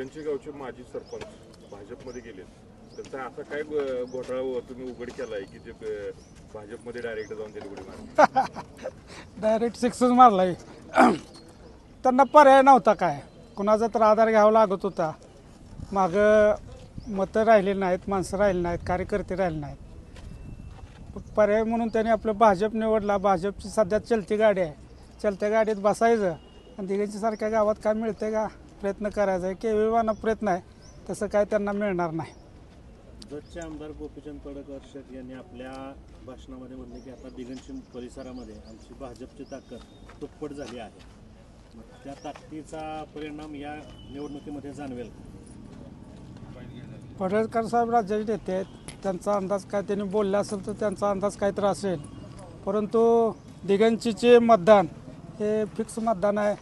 दिगंची गावचे माजी सरपंच भाजपमध्ये गेले. त्यांचा असा काय घोटाळा तुम्ही उघड केलाय की ते भाजपमध्ये डायरेक्ट जाऊन त्याला उडी मारली डायरेक्ट सिक्सच मारलाय. त्यांना पर्याय नव्हता काय. कुणाचा तर आधार घ्यावा लागत होता. मागं मतं राहिली नाहीत माणसं राहिली नाहीत कार्यकर्ते राहिले नाहीत. पर्याय म्हणून त्यांनी आपलं भाजप निवडला. भाजपची सध्या चलती गाडी आहे. चलत्या गाडीत बसायचं. आणि दिघांची सारख्या गावात काय मिळतंय का? प्रयत्न करायचा आहे. केविवाना प्रयत्न आहे. तसं काय त्यांना मिळणार नाही. जतचे आमदार गोपीचंद पडळकर शेठ यांनी आपल्या भाषणामध्ये म्हणले की आता दिगंशी परिसरामध्ये आमची भाजपची ताकद दुप्पट झाली आहे. त्या ताकदीचा परिणाम या निवडणुकीमध्ये जाणवेल का? पडळकर साहेब राज्याचे नेते आहेत. त्यांचा अंदाज काय त्यांनी बोलले असेल तर त्यांचा अंदाज काहीतरी असेल परंतु दिगंचीचे मतदान हे फिक्स मतदान आहे.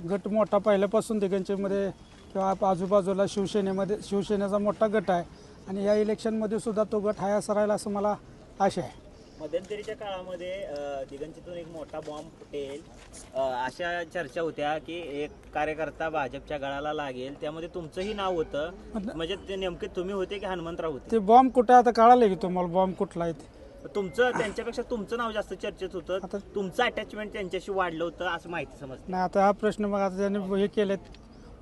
गट मोठा पहिल्यापासून दिगंचीमध्ये किंवा आजूबाजूला शिवसेनेमध्ये शिवसेनेचा मोठा गट आहे. आणि या इलेक्शनमध्ये सुद्धा तो गट आहे असं राहील असं मला आशा आहे. मध्यंतरीच्या काळामध्ये अ, दिगंजीतून एक मोठा बॉम्ब फुटेल. अशा चर्चा होत्या की एक कार्यकर्ता भाजपच्या गळाला लागेल. त्यामध्ये तुमचंही नाव होतं. म्हणजे ते नेमके तुम्ही होते की हनुमंतराव होते? ते बॉम्ब कुठे आता कळालं की तुम्हाला बॉम्ब कुठला आहे ते. तुमचं त्यांच्यापेक्षा तुमचं नाव जास्त चर्चेत होतं. आता- तुमचं अटॅचमेंट त्यांच्याशी वाढलं होतं असं माहिती समजते नाही आता हा प्रश्न मग आता त्यांनी हे केलेत.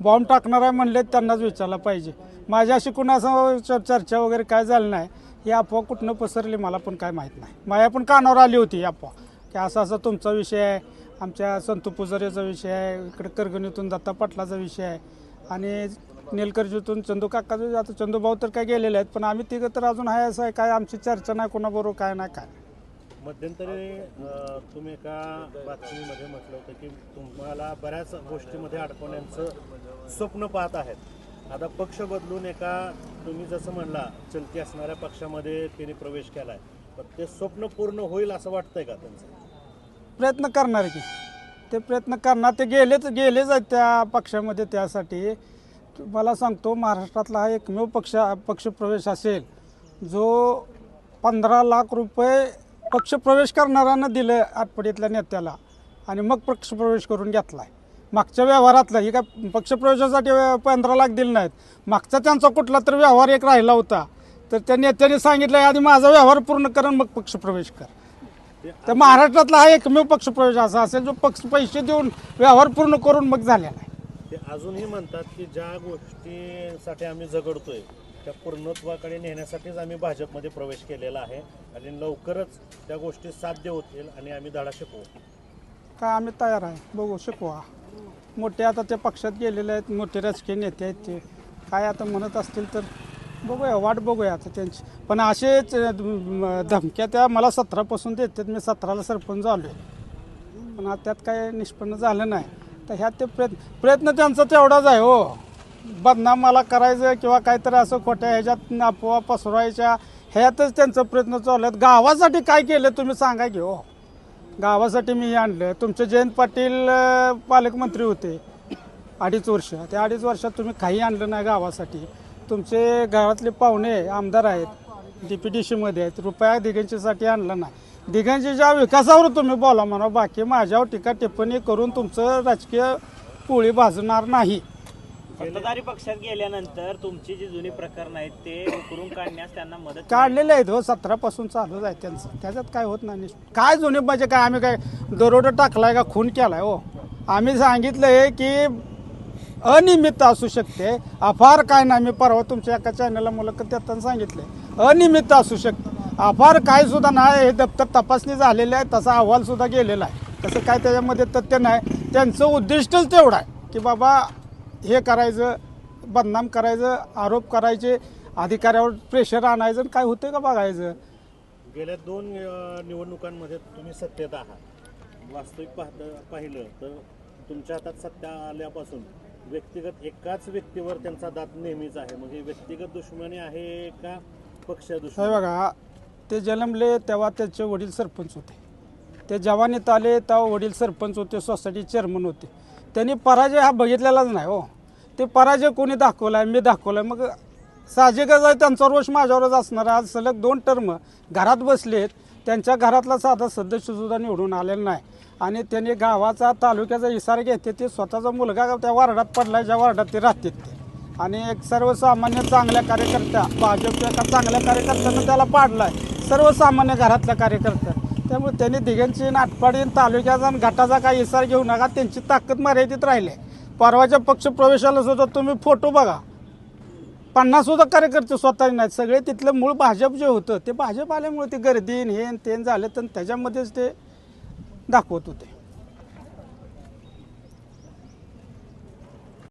बॉम्ब टाकणार आहे म्हणले त्यांनाच विचारला पाहिजे. माझ्याशी कुणासं च- चर्चा वगैरे काय झालं नाही ही अफवा कुठनं पसरली मला पण काय माहीत नाही. माझ्या पण कानावर आली होती ही अफवा. की असा असा तुमचा विषय आहे आमच्या संतू पुजारीचा विषय आहे इकडे करगणीतून दत्ता पाटलाचा विषय आहे. आणि निलकर्जीतून चंदू काकाचा आता चंदूभाऊ तर काय गेलेले आहेत पण आम्ही तिघं तर अजून आहे असं आहे काय आमची चर्चा नाही कोणाबरोबर काय नाही काय मध्यंतरी अ, तुम्ही एका बातमीमध्ये म्हटलं होतं की तुम्हाला बऱ्याच गोष्टीमध्ये अडकवण्याचं स्वप्न पाहत आहेत. आता पक्ष बदलून एका तुम्ही जसं म्हणला चलती असणाऱ्या पक्षामध्ये त्यांनी प्रवेश केलाय. पण ते स्वप्न पूर्ण होईल असं वाटतंय का त्यांचं? प्रयत्न करणार की. ते प्रयत्न करणार ते गेलेच गेलेच आहेत त्या पक्षामध्ये त्यासाठी. मला सांगतो महाराष्ट्रातला हा एकमेव पक्ष पक्षप्रवेश असेल जो पंधरा लाख रुपये पक्षप्रवेश करणाऱ्यांना दिलं आटपडीतल्या नेत्याला आणि मग पक्षप्रवेश करून घेतला आहे मागच्या व्यवहारातलं हे काय पक्षप्रवेशासाठी पंधरा लाख दिले नाहीत. मागचा त्यांचा कुठला तर व्यवहार एक राहिला होता. तर त्या नेत्याने सांगितलं आधी माझा व्यवहार पूर्ण कर आणि मग पक्षप्रवेश कर. तर महाराष्ट्रातला हा एकमेव पक्षप्रवेश असा असेल जो पक्ष पैसे देऊन व्यवहार पूर्ण करून मग झालेला आहे. ते अजूनही म्हणतात की ज्या गोष्टीसाठी आम्ही झगडतोय त्या पूर्णत्वाकडे नेण्यासाठीच आम्ही भाजपमध्ये प्रवेश केलेला आहे आणि लवकरच त्या गोष्टी साध्य होतील आणि आम्ही धडा शिकवू. काय आम्ही तयार आहे? बघू शिकवा. मोठे आता त्या पक्षात गेलेले आहेत मोठे राजकीय नेते आहेत ते. काय आता म्हणत असतील तर बघूया वाट बघूया आता त्यांची. पण असेच धमक्या त्या मला सतरापासून देतात मी सतराला सरपंच झालो पण आता त्यात काय निष्पन्न झालं नाही. तर ह्यात ते प्रयत्न प्रयत्न त्यांचा तेवढाच आहे हो. बदनाम मला करायचं किंवा काहीतरी असं खोट्या ह्याच्यात अफवा पसरवायच्या ह्यातच त्यांचा प्रयत्न चालू आहेत. गावासाठी काय केलं तुम्ही सांगा की हो. गावासाठी मी हे आणलं. तुमचे जयंत पाटील पालकमंत्री होते अडीच वर्ष. त्या अडीच वर्षात तुम्ही काही आणलं नाही गावासाठी. तुमचे गावातले पाहुणे आमदार आहेत. डी पी डी सीमध्ये आहेत. रुपया दिगंचीसाठी आणलं नाही. दिगंचीच्या विकासावर तुम्ही बोला म्हणा बाकी माझ्यावर टीका टिप्पणी करून तुमचं राजकीय पोळी भाजणार नाही. सत्ताधारी पक्षात गेल्यानंतर तुमची जी जुनी प्रकरणं आहेत ते उकरून काढण्यास त्यांना मदत काढलेले आहेत हो सतरापासून चालूच आहे त्यांचं. त्याच्यात काय होत नाही. काय जुने म्हणजे काय? आम्ही काय दरोडा टाकलाय का? खून केलाय हो. आम्ही सांगितलंय की अनियमित असू शकते. अफार काय नाही. मी परवा तुमच्या एका चॅनलला मुलाखत देताना सांगितले अनियमित असू शकतं. अफार काय सुद्धा नाही हे दप्तर तपासणी झालेली आहे तसा अहवाल सुद्धा गेलेला आहे. तसं काय त्याच्यामध्ये तथ्य नाही. त्यांचं उद्दिष्टच तेवढं आहे की बाबा हे करायचं बदनाम करायचं आरोप करायचे अधिकाऱ्यावर प्रेशर आणायचं आणि काय होतं का बघायचं? गेल्या दोन निवडणुकांमध्ये तुम्ही सत्तेत आहात. वास्तविक पाहता पाहिलं तर तुमच्या हातात सत्ता आल्यापासून व्यक्तिगत एकाच व्यक्तीवर त्यांचा दात नेहमीच आहे. म्हणजे व्यक्तिगत दुश्मनी आहे का? पक्ष हे बघा ते जन्मले तेव्हा त्याचे वडील सरपंच होते. ते जवानीत आले तेव्हा वडील सरपंच होते सोसायटी चेअरमन होते. त्यांनी पराजय हा बघितलेलाच नाही हो. ते पराजय कोणी दाखवला आहे मी दाखवला आहे मग साहजिकच आहे त्यांचा रोष माझ्यावरच असणार आज सलग दोन टर्म घरात बसलेत त्यांच्या घरातला साधा सदस्यसुद्धा निवडून आलेला नाही. आणि त्यांनी गावाचा तालुक्याचा इशारा घेते ते स्वतःचा मुलगा त्या वार्डात पडला ज्या वार्डात ते राहतात ते. आणि एक सर्वसामान्य चांगल्या कार्यकर्त्या भाजपच्या एका चांगल्या कार्यकर्त्यानं त्याला पाडलाय. सर्वसामान्य घरातल्या कार्यकर्त्या. त्यामुळे त्यांनी दिघांची नाटपाडी तालुक्याचा आणि गटाचा काही इसार घेऊ नका त्यांची ताकद मर्यादित राहिली आहे. परवाच्या पक्ष प्रवेशाला सुद्धा तुम्ही फोटो बघा. पन्नास सुद्धा कार्यकर्ते स्वतः नाहीत. सगळे तिथलं मूळ भाजप जे होतं ते भाजप आल्यामुळे ते गर्दी न हे न ते झालं तर त्याच्यामध्येच ते दाखवत होते.